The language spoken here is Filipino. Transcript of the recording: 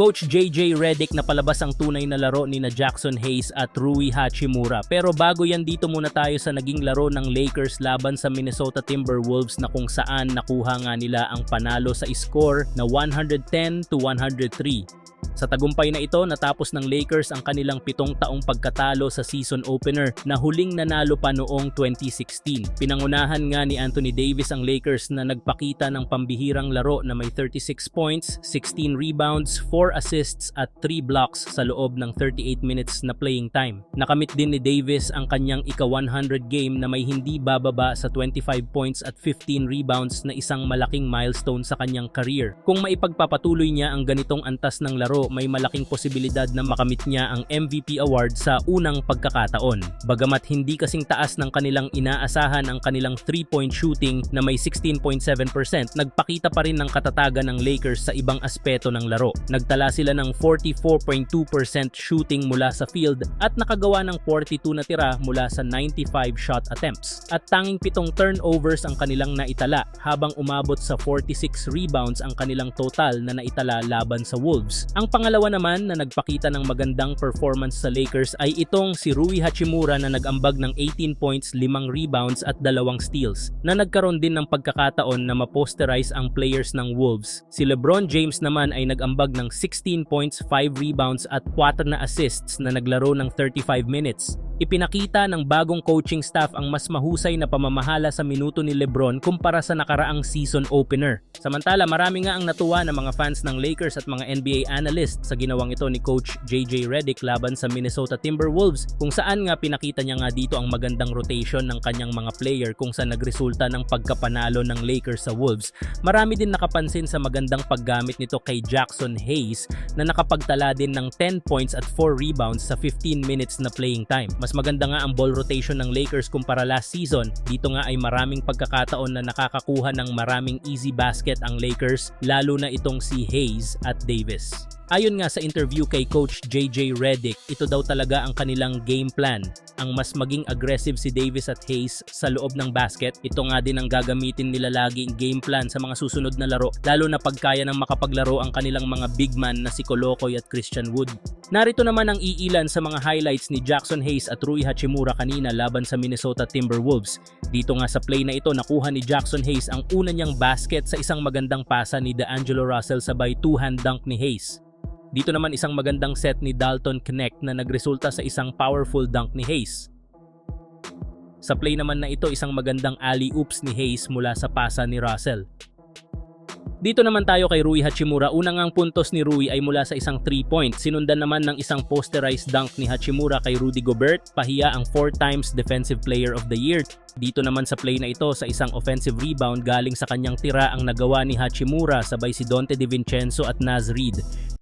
Coach JJ Redick na palabas ang tunay na laro ni na Jackson Hayes at Rui Hachimura. Pero bago yan dito muna tayo sa naging laro ng Lakers laban sa Minnesota Timberwolves na kung saan nakuha nga nila ang panalo sa score na 110 to 103. Sa tagumpay na ito, natapos ng Lakers ang kanilang pitong taong pagkatalo sa season opener na huling nanalo pa noong 2016. Pinangunahan nga ni Anthony Davis ang Lakers na nagpakita ng pambihirang laro na may 36 points, 16 rebounds, 4 assists at 3 blocks sa loob ng 38 minutes na playing time. Nakamit din ni Davis ang kanyang ika-100 game na may hindi bababa sa 25 points at 15 rebounds na isang malaking milestone sa kanyang career. Kung maipagpapatuloy niya ang ganitong antas ng laro, may malaking posibilidad na makamit niya ang MVP award sa unang pagkakataon. Bagamat hindi kasing taas ng kanilang inaasahan ang kanilang 3-point shooting na may 16.7%, nagpakita pa rin ng katatagan ng Lakers sa ibang aspeto ng laro. Nagtala sila ng 44.2% shooting mula sa field at nakagawa ng 42 na tira mula sa 95 shot attempts. At tanging pitong turnovers ang kanilang naitala habang umabot sa 46 rebounds ang kanilang total na naitala laban sa Wolves. Pangalawa naman na nagpakita ng magandang performance sa Lakers ay itong si Rui Hachimura na nag-ambag ng 18 points, 5 rebounds at dalawang steals na nagkaroon din ng pagkakataon na maposterize ang players ng Wolves. Si LeBron James naman ay nag-ambag ng 16 points, 5 rebounds at 4 na assists na naglaro ng 35 minutes. Ipinakita ng bagong coaching staff ang mas mahusay na pamamahala sa minuto ni Lebron kumpara sa nakaraang season opener. Samantala, marami nga ang natuwa ng mga fans ng Lakers at mga NBA analysts sa ginawang ito ni Coach JJ Redick laban sa Minnesota Timberwolves kung saan nga pinakita niya nga dito ang magandang rotation ng kanyang mga player kung saan nagresulta ng pagkapanalo ng Lakers sa Wolves. Marami din nakapansin sa magandang paggamit nito kay Jackson Hayes na nakapagtala din ng 10 points at 4 rebounds sa 15 minutes na playing time. Mas maganda nga ang ball rotation ng Lakers kumpara last season. Dito nga ay maraming pagkakataon na nakakakuha ng maraming easy basket ang Lakers, lalo na itong si Hayes at Davis. Ayon nga sa interview kay Coach JJ Redick, ito daw talaga ang kanilang game plan. Ang mas maging aggressive si Davis at Hayes sa loob ng basket. Ito nga din ang gagamitin nila lagi in game plan sa mga susunod na laro, lalo na pagkaya ng makapaglaro ang kanilang mga big man na si Colocoy at Christian Wood. Narito naman ang iilan sa mga highlights ni Jackson Hayes at Rui Hachimura kanina laban sa Minnesota Timberwolves. Dito nga sa play na ito nakuha ni Jackson Hayes ang una niyang basket sa isang magandang pasa ni DeAngelo Russell sabay two-hand dunk ni Hayes. Dito naman isang magandang set ni Dalton Connect na nagresulta sa isang powerful dunk ni Hayes. Sa play naman na ito, isang magandang alley-oops ni Hayes mula sa pasa ni Russell. Dito naman tayo kay Rui Hachimura. Unang ang puntos ni Rui ay mula sa isang 3-point. Sinundan naman ng isang posterized dunk ni Hachimura kay Rudy Gobert. Pahiya ang 4 times Defensive Player of the Year. Dito naman sa play na ito sa isang offensive rebound galing sa kanyang tira ang nagawa ni Hachimura sabay si Dante DiVincenzo at Naz Reid.